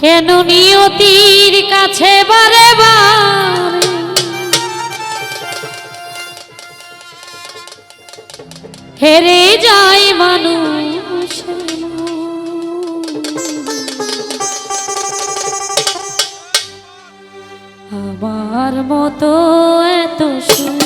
কেন নিয়তির কাছে বারে হেরে যায় মানুষ। আমার মতো এত সুখ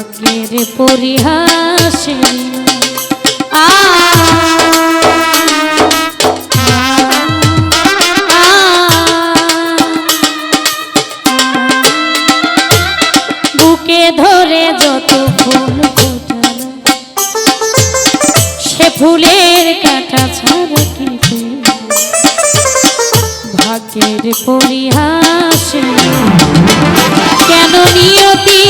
ভাগ্যের পরিহাসে। আ বুকে ধরে যত ফুল ফোটালো, সে ফুলের কাটা ছাড়া কিছু ভাগ্যের পরিহাসে। কেন নিয়তি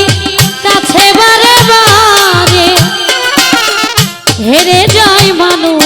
কাছে বারে বারে। হেরে যায় মানুষ।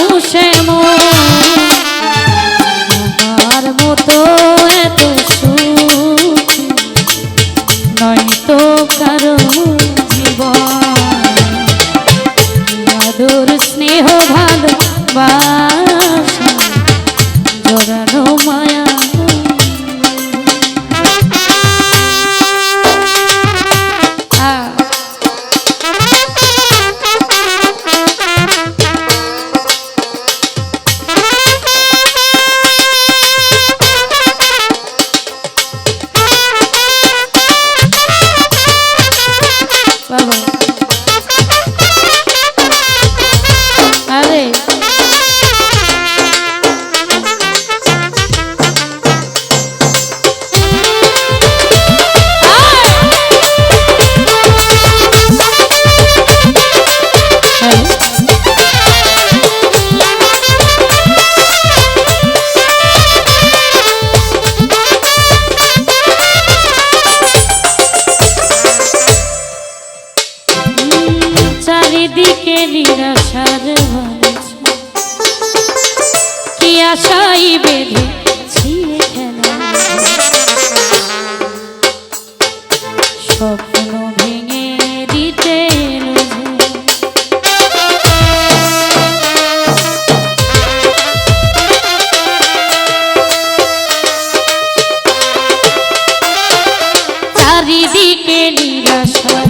চারিদিকে নিরাশার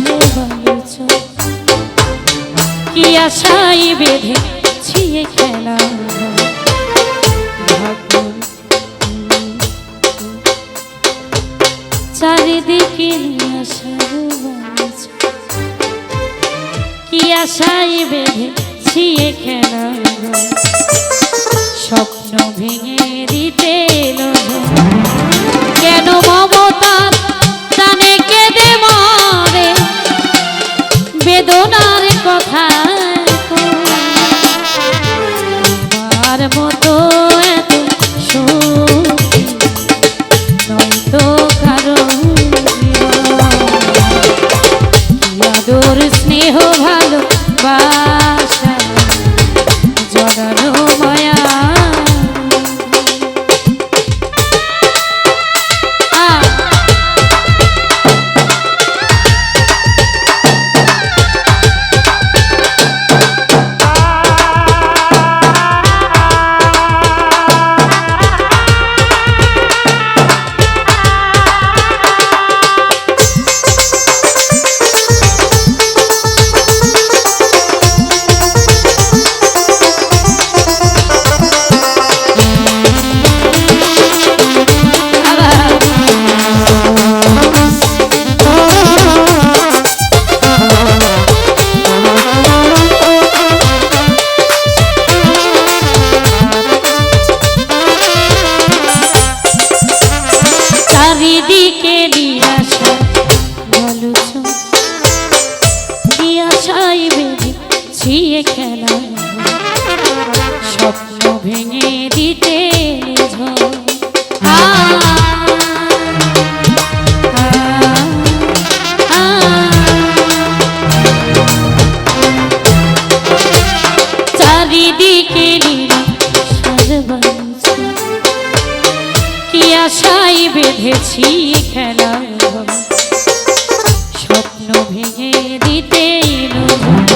কি আশাই বেঁধে ছিয়ে খেলা? চারিদিকে নিরাশার কি আশাই বেঁধে ছিয়ে খেলা? স্বপ্ন ভেঙে দিতে এলো আদর স্নেহ ভালোবাসা। চারিদিকে নিরাশা ভালো নিরাশাই বেজে ছিয়ে খেলা। স্বপ্ন ভেঙে দিতে ঝড় বেঁধেছি খেলার। স্বপ্ন ভেঙে দিতে এলো।